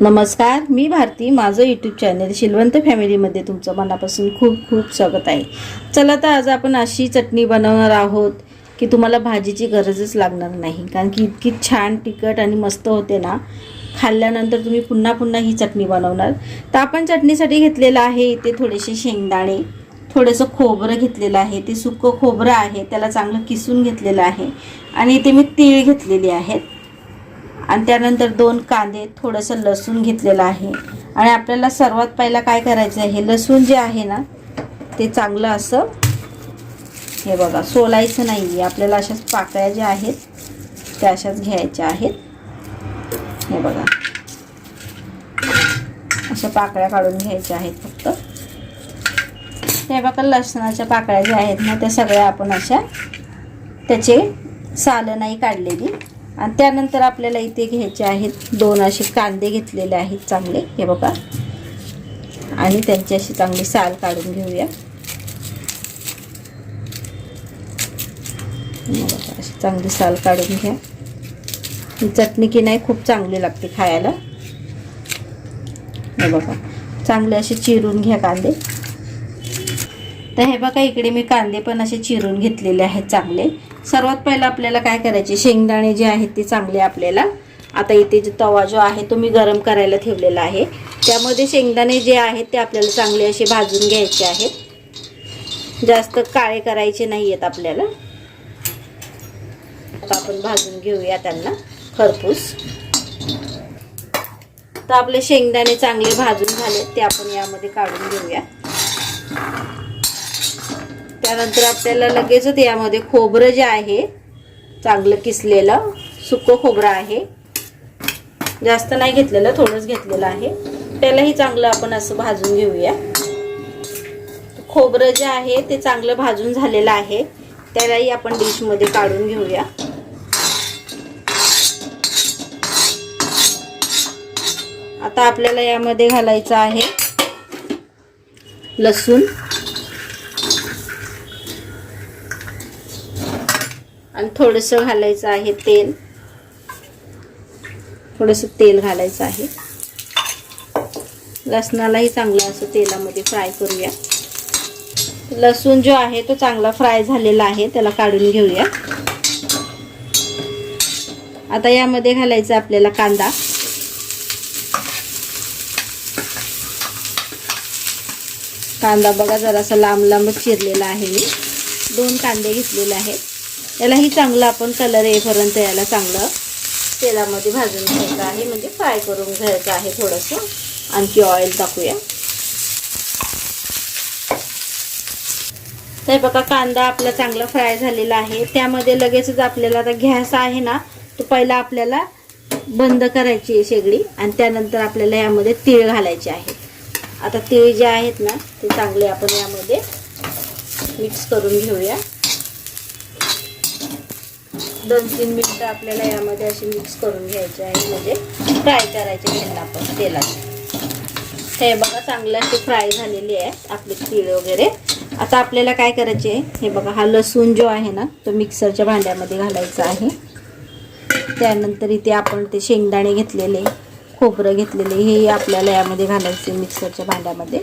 नमस्कार मी भारती. माझं YouTube channel Shilwant फॅमिलीमध्ये तुमचं मनापासून खूप खूप स्वागत आहे. चला तर आज आपण अशी चटणी बनवणार आहोत की तुम्हाला भाजीची गरजच लागणार नाही. कारण की इतकी छान तिखट आणि मस्त होते ना खाल्ल्यानंतर तुम्ही पुन्हा पुन्हा ही चटणी बनवणार. तर आपण चटणीसाठी घेतलेलं आहे इथे थोडेसे शेंगदाणे थोडंसं खोबरं घेतलेलं आहे. ते सुकं खोबरं आहे त्याला चांगलं किसून घेतलेलं आहे. आणि इथे मी तीळ घेतलेली आहेत. आणि त्यानंतर दोन कांदे थोडंसं लसूण घेतलेलं आहे. आणि आपल्याला सर्वात पहिला काय करायचं आहे लसूण जे आहे ना ते चांगलं असं हे बघा सोलायचं नाही आहे आपल्याला अशाच पाकळ्या ज्या आहेत त्या अशाच घ्यायच्या आहेत. हे बघा. अशा पाकळ्या काढून घ्यायच्या आहेत फक्त. हे बघा लसणाच्या पाकळ्या ज्या आहेत ना त्या सगळ्या आपण अशा त्याचे सालं नाही काढलेली. आणि त्यानंतर आपल्याला इथे घ्यायचे आहेत दोन असे कांदे घेतलेले आहेत चांगले हे बघा. आणि त्यांची अशी चांगली साल काढून घेऊया. बघा, अशी चांगली साल काढून घ्या. ही चटणी की नाही खूप चांगली लागते खायला. हे बघा चांगले असे चिरून घ्या कांदे. तर हे बघा इकडे मी कांदे पण असे चिरून घेतलेले आहेत चांगले. सर्वात पहिलं आपल्याला काय करायचे? शेंगदाणे जे आहेत ते चांगले आपल्याला. आता इथे जो तवा जो आहे तो मी गरम करायला ठेवलेला आहे. त्यामध्ये शेंगदाणे जे आहेत ते आपल्याला चांगले असे भाजून घ्यायचे आहेत. जास्त काळे करायचे नाही आहेत आपल्याला. आता आपण भाजून घेऊया त्यांना खरपूस. तर आपले शेंगदाणे चांगले भाजून झाले ते आपण यामध्ये काढून घेऊया. त्यानंतर आपल्याला लगेचच यामध्ये खोबरं जे आहे चांगलं किसलेलं सुकं खोबरं आहे. जास्त नाही घेतलेलं थोडंच घेतलेलं आहे. त्यालाही चांगलं आपण असं भाजून घेऊया. खोबरं जे आहे ते चांगलं भाजून झालेलं आहे. त्यालाही आपण डिशमध्ये काढून घेऊया. आता आपल्याला यामध्ये घालायचं आहे लसूण. आणि थोडंसं घालायचं आहे तेल. थोडंसं तेल घालायचं आहे. लसणालाही चांगलं असं तेलामध्ये फ्राय करूया. लसूण जो आहे तो चांगला फ्राय झालेला आहे त्याला काढून घेऊया. आता यामध्ये घालायचं आपल्याला कांदा. कांदा बघा जरासा लांब लांब चिरलेला आहे मी. दोन कांदे घेतलेले आहेत. यालाही चांगलं आपण कलर येईपर्यंत याला चांगलं तेलामध्ये भाजून घ्यायचं आहे. म्हणजे फ्राय करून घ्यायचं आहे थोडंसं. आणखी ऑइल टाकूया. तर बघा कांदा आपला चांगला फ्राय झालेला आहे. त्यामध्ये लगेचच आपल्याला आता गॅस आहे ना तो पहिला आपल्याला बंद करायची आहे शेगडी आणि त्यानंतर आपल्याला यामध्ये तीळ घालायचे आहेत आता तीळ जे आहेत ना ते चांगले आपण यामध्ये मिक्स करून घेऊया. दोन तीन मिनटं आपल्याला यामध्ये अशी मिक्स करून घ्यायची आहे. म्हणजे फ्राय करायचे त्यांना आपण तेलात. हे बघा चांगलं अशी फ्राय झालेली आहे आपली तीळ वगैरे. आता आपल्याला काय करायचे हे बघा हा लसूण जो आहे ना तो मिक्सरच्या भांड्यामध्ये घालायचा आहे. त्यानंतर इथे आपण ते शेंगदाणे घेतलेले खोबरं घेतलेले हे आपल्याला यामध्ये घालायचे मिक्सरच्या भांड्यामध्ये.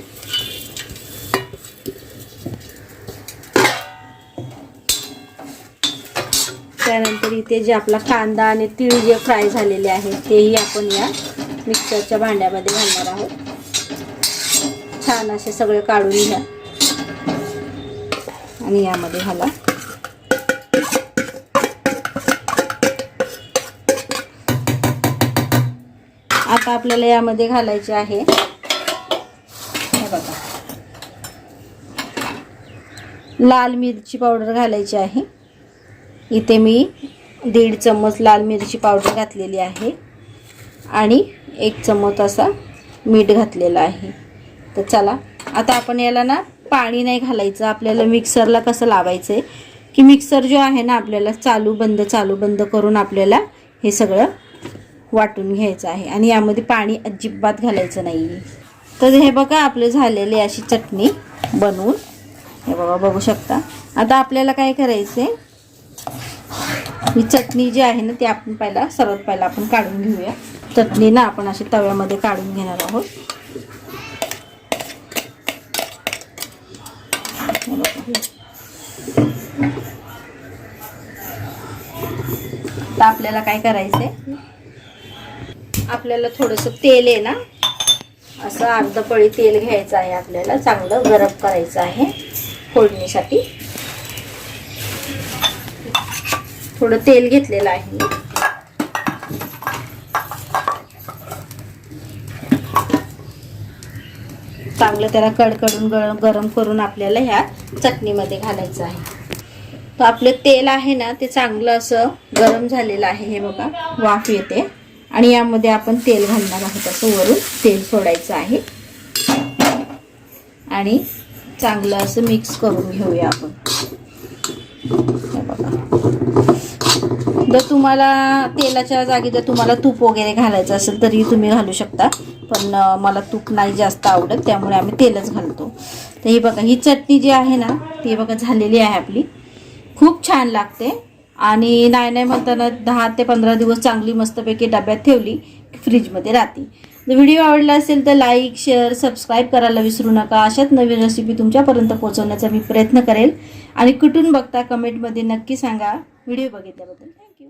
त्यानंतर इथे जे आपला कांदा आणि तीळ जे फ्राय झालेले आहे तेही आपण या मिक्सरच्या भांड्यामध्ये घालणार आहोत. छान असे सगळे काढून घ्या. आणि यामध्ये घाला. आता आपल्याला यामध्ये घालायचे आहे. हे बघा. लाल मिरची पावडर घालायची आहे. इथे मी दीड चम्मच लाल मिरची पावडर घातलेली आहे आणि एक चम्मच असा मीठ घातलेला आहे. तर चला आता आपण याला ना पाणी नाही घालायचं. आपल्याला मिक्सरला कसं लावायचं आहे की मिक्सर जो आहे ना आपल्याला चालू बंद चालू बंद करून आपल्याला हे सगळं वाटून घ्यायचं आहे. आणि यामध्ये पाणी अजिबात घालायचं नाही तर हे बघा आपले झालेले अशी चटणी बनवून. हे बघा बघू शकता. आता आपल्याला काय करायचं आहे ही चटणी जी आहे ना ती आपण पहिला सर्वात पहिला आपण काढून घेऊया. चटणी ना आपण अशी तव्यामध्ये काढून घेणार आहोत. तर आपल्याला काय करायचंय? आपल्याला थोडंसं तेल आहे ना असं अर्ध पळी तेल घ्यायचं आहे आपल्याला चांगलं गरम करायचं आहे फोडणीसाठी. थोडं तेल घेतलेलं आहे. चांगलं त्याला कडकडून गरम गरम करून आपल्याला ह्या चटणीमध्ये घालायचं आहे. तर आपलं तेल आहे ना ते चांगलं असं गरम झालेलं आहे. हे बघा वाफ येते. आणि यामध्ये आपण तेल घालणार आहोत असं वरून तेल सोडायचं आहे. आणि चांगलं असं मिक्स करून घेऊया आपण. जर तुम्हाला तेलाच्या जागी जर तुम्हाला तूप वगैरे घालायचं असेल तरी तुम्ही घालू शकता. पण मला तूप नाही जास्त आवडत त्यामुळे आम्ही तेलच घालतो. तर ही बघा ही चटणी जी आहे ना ती बघा झालेली आहे आपली. खूप छान लागते. आणि नाही नाही म्हणताना दहा ते पंधरा दिवस चांगली मस्तपैकी डब्यात ठेवली की फ्रीजमध्ये राहते. जर व्हिडिओ आवडला असेल तर लाईक शेअर सबस्क्राईब करायला विसरू नका. अशाच नवीन रेसिपी तुमच्यापर्यंत पोहोचवण्याचा मी प्रयत्न करेल. आणि कुठून बघता कमेंटमध्ये नक्की सांगा. व्हिडिओ बघितल्याबद्दल. Thank you.